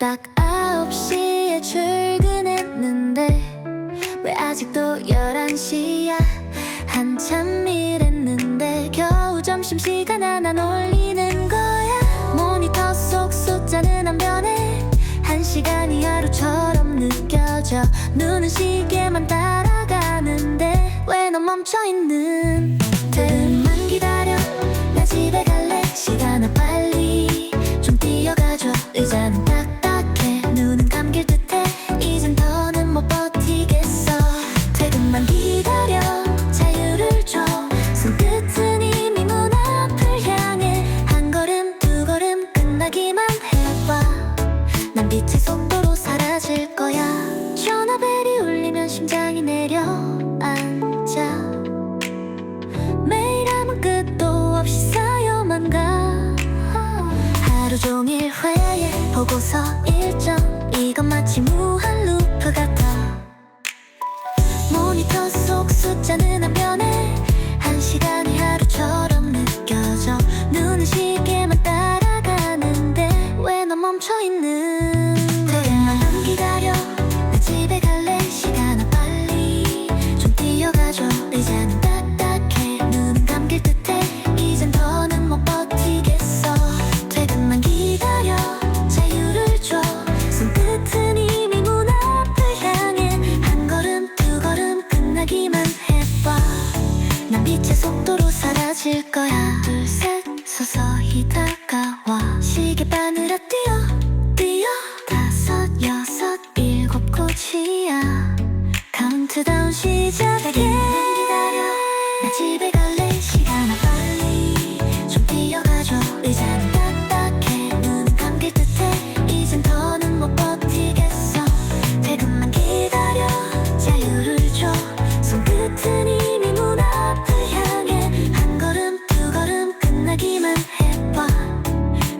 딱 9시에 출근했는데 왜 아직도 11시야? 한참 일했는데 겨우 점심시간 하나 놀리는 거야. 모니터 속 숫자는 안 변해. 한 시간이 하루처럼 느껴져. 눈은 시계만 따라가는데 왜 넌 멈춰있는 빛의 속도로 사라질 거야. 전화벨이 울리면 심장이 내려앉아. 매일 아무 끝도 없이 쌓여만 가. 하루 종일 회의 보고서 일정 사라질 거야. 둘 셋 서서히 다가와. 시계 바늘아 뛰어 뛰어. 다섯 여섯 일곱 곳이야. 카운트다운 시작하게 기다려. 나 집에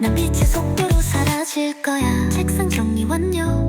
난 빛의 속도로 사라질 거야. 책상 정리 완료.